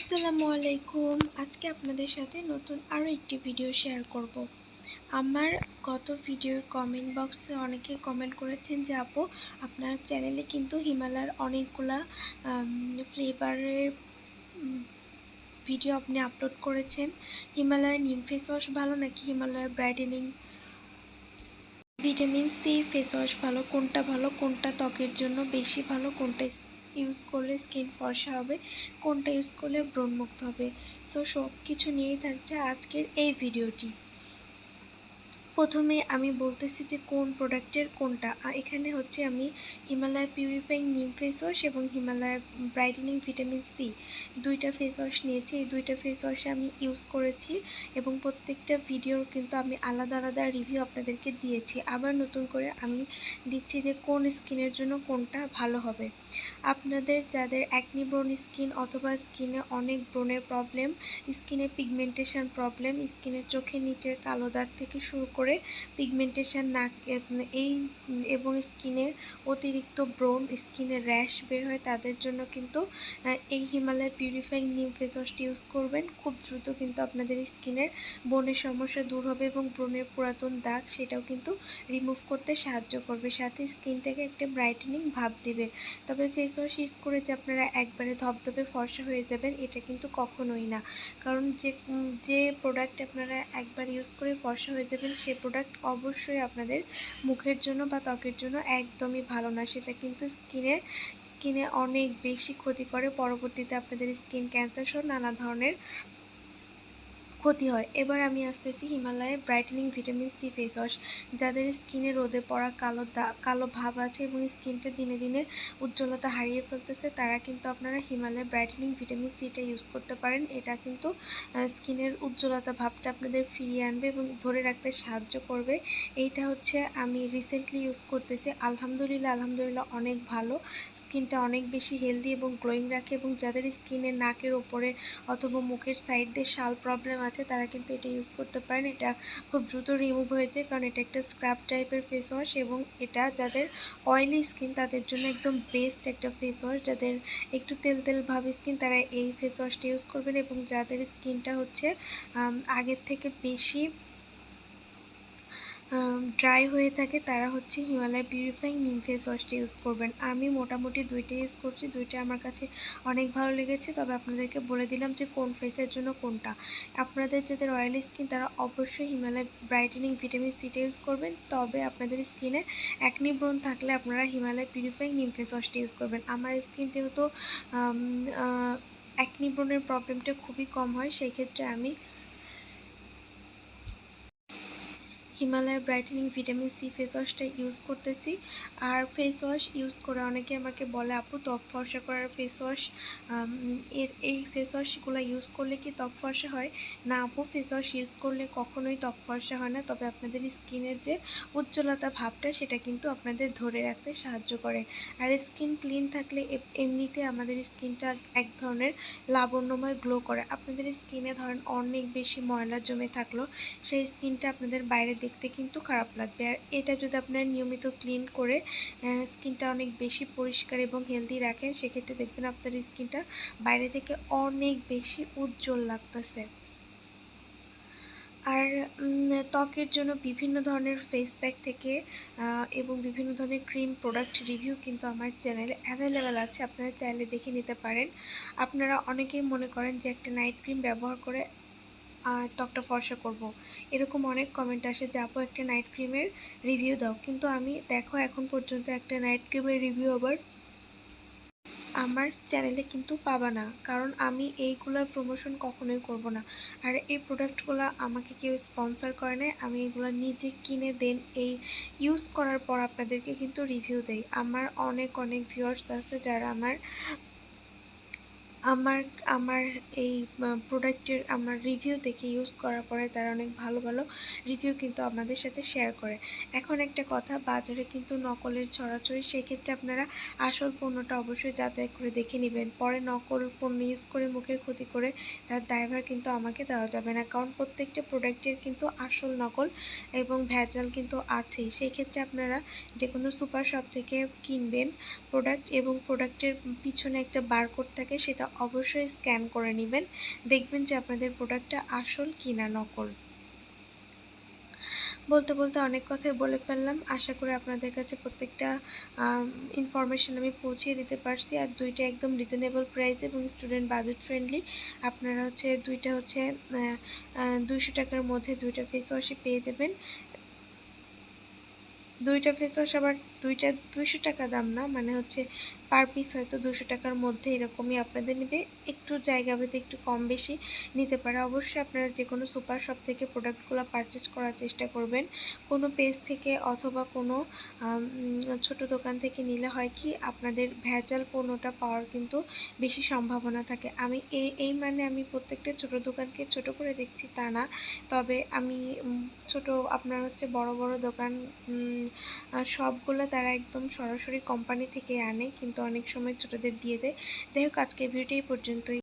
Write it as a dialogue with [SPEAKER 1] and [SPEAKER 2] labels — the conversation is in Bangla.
[SPEAKER 1] আসসালামু আলাইকুম। আজকে আপনাদের সাথে নতুন আরও একটি ভিডিও শেয়ার করব। আমার গত ভিডিওর কমেন্ট বক্সে অনেকে কমেন্ট করেছেন যে, আপু, আপনার চ্যানেলে কিন্তু হিমালয়ের অনেকগুলা ফ্লেভারের ভিডিও আপনি আপলোড করেছেন। হিমালয়ের নিম ফেস ওয়াশ ভালো নাকি হিমালয়ের brightening vitamin C face wash ভালো, কোনটা ভালো, কোনটা ত্বকের জন্য বেশি ভালো, কোনটা ইউজ করলে স্কিন ফর্সা হবে, কোনটা ইউজ করলে ব্রণমুক্ত হবে। সো সব কিছু নিয়েই থাকছে আজকের এই ভিডিওটি প্রথমে আমি বলতেছি যে কোন প্রোডাক্টের কোনটা। এখানে হচ্ছে আমি Himalaya purifying neem face wash এবং হিমালয় ব্রাইটেনিং ভিটামিন সি দুইটা ফেস ওয়াশ নিয়েছি। এই দুইটা ফেস ওয়াশে আমি ইউজ করেছি এবং প্রত্যেকটা ভিডিওর কিন্তু আমি আলাদা আলাদা রিভিউ আপনাদেরকে দিয়েছি। আবার নতুন করে আমি দিচ্ছি যে কোন স্কিনের জন্য কোনটা ভালো হবে। আপনাদের যাদের একনি ব্রণ স্কিন অথবা স্কিনে অনেক ব্রণের প্রবলেম স্কিনে পিগমেন্টেশন প্রবলেম স্কিনের চোখের নিচের কালো দাগ থেকে শুরু করে করে পিগমেন্টেশন না এই এবং স্কিনে অতিরিক্ত ব্রণ স্কিনে র্যাশ বের হয়, তাদের জন্য কিন্তু এই হিমালয় পিউরিফাইং নিম ফেস ওয়াশটি ইউজ করবেন। খুব দ্রুত কিন্তু আপনাদের স্কিনের ব্রণের সমস্যা দূর হবে এবং ব্রণের পুরাতন দাগ সেটাও কিন্তু রিমুভ করতে সাহায্য করবে। সাথে স্কিনটাকে একটা ব্রাইটেনিং ভাব দিবে। তবে ফেস ওয়াশ ইউজ করে যে আপনারা একবারে ধপধপে ফর্সা হয়ে যাবেন, এটা কিন্তু কখনোই না। কারণ যে যে প্রোডাক্ট আপনারা একবার ইউজ করে ফর্সা হয়ে যাবেন, সে প্রোডাক্ট অবশ্যই আপনাদের মুখের জন্য বা ত্বকের জন্য একদমই ভালো না সেটা কিন্তু স্কিনের, স্কিনে অনেক বেশি ক্ষতি করে। পরবর্তীতে আপনাদের স্কিন ক্যান্সার সহ নানা ধরনের ক্ষতি হয়। এবার আমি আসতেছি হিমালয়ে brightening vitamin C face wash যাদের স্কিনে রোদে পড়া কালো কালো ভাব আছে এবং স্কিনটা দিনে দিনে উজ্জ্বলতা হারিয়ে ফেলতেছে, তারা কিন্তু আপনারা হিমালয় ব্রাইটেনিং ভিটামিন সিটা ইউজ করতে পারেন। এটা কিন্তু স্কিনের উজ্জ্বলতা ভাবটা আপনাদের ফিরিয়ে আনবে এবং ধরে রাখতে সাহায্য করবে। এইটা হচ্ছে আমি রিসেন্টলি ইউজ করতেছি। আলহামদুলিল্লাহ আলহামদুলিল্লাহ অনেক ভালো। স্কিনটা অনেক বেশি হেলদি এবং গ্লোয়িং রাখে এবং যাদের স্কিনের নাকের ওপরে অথবা মুখের সাইড দিয়ে শাল প্রবলেম আছে, তারা কিন্তু এটা ইউজ করতে পারেন। এটা খুব দ্রুত রিমুভ হয়েছে কারণ এটা একটা স্ক্রাব টাইপের ফেস ওয়াশ এবং এটা যাদের অয়েলি স্কিন তাদের জন্য একদম বেস্ট একটা ফেস ওয়াশ যাদের একটু তেল তেল ভাব স্কিন তারা এই ফেস ওয়াশটা ইউজ করবেন এবং যাদের স্কিনটা হচ্ছে আগের থেকে বেশি ড্রাই হয়ে থাকে, তারা হচ্ছে হিমালয় পিউরিফাইং নিম ফেস ওয়াশটা ইউজ করবেন। আমি মোটামুটি দুইটা ইউজ করছি, দুইটা আমার কাছে অনেক ভালো লেগেছে। তবে আপনাদেরকে বলে দিলাম যে কোন ফেসের জন্য কোনটা। আপনাদের যাদের অয়েলি স্কিন তারা অবশ্যই হিমালয় ব্রাইটেনিং ভিটামিন সিটা ইউজ করবেন। তবে আপনাদের স্কিনে একনি ব্রণ থাকলে আপনারা হিমালয় পিউরিফাইং নিম ফেস ওয়াশটা ইউজ করবেন। আমার স্কিন যেহেতু একনি ব্রণের প্রবলেমটা খুবই কম হয়, সেই ক্ষেত্রে আমি Himalaya brightening vitamin C face ওয়াশটা use করতেছি। আর ফেস ওয়াশ ইউজ করে অনেকে আমাকে বলে, আপু, ত্বক ফর্সা করার ফেস ওয়াশ এর, এই ফেস ওয়াশগুলো ইউজ করলে কি ত্বক ফর্সা হয়? না, আপু ফেস ওয়াশ ইউজ করলে কখনোই ত্বক ফর্সা হয় না, তবে আপনাদের স্কিনের যে উজ্জ্বলতা ভাবটা, সেটা কিন্তু আপনাদের ধরে রাখতে সাহায্য করে। আর স্কিন ক্লিন থাকলে এমনিতে আমাদের স্কিনটা এক ধরনের লাবণ্যময় গ্লো করে। আপনাদের স্কিনে ধরেন অনেক বেশি ময়লা জমে থাকল, সেই স্কিনটা আপনাদের বাইরে দেখতে কিন্তু খারাপ লাগবে। আর এটা যদি আপনারা নিয়মিত ক্লিন করে স্কিনটা অনেক বেশি পরিষ্কার এবং হেলদি রাখেন, সেক্ষেত্রে দেখবেন আপনার স্কিনটা বাইরে থেকে অনেক বেশি উজ্জ্বল লাগতেছে। আর ত্বকের জন্য বিভিন্ন ধরনের ফেস প্যাক থেকে এবং বিভিন্ন ধরনের ক্রিম প্রোডাক্ট রিভিউ কিন্তু আমার চ্যানেলে অ্যাভেলেবেল আছে। আপনারা চাইলে দেখে নিতে পারেন। আপনারা অনেকেই মনে করেন যে একটা নাইট ক্রিম ব্যবহার করে আর ত্বকটা ফর্সা করব। এরকম অনেক কমেন্ট আসে যে, আপু, একটা নাইট ক্রিমের রিভিউ দাও। কিন্তু আমি দেখো এখন পর্যন্ত একটা নাইট ক্রিমের রিভিউ আবার আমার চ্যানেলে কিন্তু পাবা না। কারণ আমি এইগুলোর প্রমোশন কখনোই করব না। আর এই প্রোডাক্টগুলো আমাকে কেউ স্পন্সর করে নেয় আমি এগুলো নিজে কিনে দেন এই ইউজ করার পর আপনাদেরকে কিন্তু রিভিউ দেই। আমার অনেক অনেক ভিউয়ার্স আছে যারা আমার আমার আমার এই প্রোডাক্টের আমার রিভিউ দেখে ইউজ করার পরে তারা অনেক ভালো ভালো রিভিউ কিন্তু আপনাদের সাথে শেয়ার করে। এখন একটা কথা, বাজারে কিন্তু নকলের ছড়াছড়ি, সেক্ষেত্রে আপনারা আসল পণ্যটা অবশ্যই যাচাই করে দেখে নেবেন। পরে নকল পণ্য ইউজ করে মুখের ক্ষতি করে তার ড্রাইভার কিন্তু আমাকে দেওয়া যাবে না। কারণ প্রত্যেকটা প্রোডাক্টের কিন্তু আসল নকল এবং ভেজাল কিন্তু আছেই। সেই ক্ষেত্রে আপনারা যে কোনো সুপার শপ থেকে কিনবেন প্রোডাক্ট এবং প্রোডাক্টের পিছনে একটা বারকোড থাকে, সেটা অবশ্যই স্ক্যান করে নেবেন। দেখবেন যে আপনাদের প্রোডাক্টটা আসল কি না নকল। বলতে বলতে অনেক কথাই বলে ফেললাম। আশা করি আপনাদের কাছে প্রত্যেকটা ইনফরমেশান আমি পৌঁছিয়ে দিতে পারছি। আর দুইটা একদম রিজনেবল প্রাইস এবং স্টুডেন্ট বাজেট ফ্রেন্ডলি আপনারা হচ্ছে দুইটা হচ্ছে দুইশো টাকার মধ্যে দুইটা ফেস ওয়াশই পেয়ে যাবেন। দুইটা ফেস ওয়াশ আবার দুইটা, দুইশো টাকা দাম না? মানে হচ্ছে পার পিস হয়তো দুশো টাকার মধ্যে এরকমই আপনাদের নেবে। একটু জায়গা ভেদে একটু কম বেশি নিতে পারে। অবশ্যই আপনারা যে কোনো সুপার শপ থেকে প্রোডাক্টগুলো পারচেস করার চেষ্টা করবেন। কোনো পেজ থেকে অথবা কোনো ছোট দোকান থেকে নিলে হয় কি, আপনাদের ভেজাল পণ্যটা পাওয়ার কিন্তু বেশি সম্ভাবনা থাকে। আমি এই এই মানে আমি প্রত্যেকটা ছোট দোকানকে ছোট করে দেখছি তা না। তবে আমি ছোট আপনার হচ্ছে বড় বড় দোকান সবগুলো তারা একদম সরাসরি কোম্পানি থেকে আনে, কিন্তু অনেক সময় ছোটোদের দিয়ে যায় যাই হোক আজকে ভিডিওটি এই পর্যন্তই।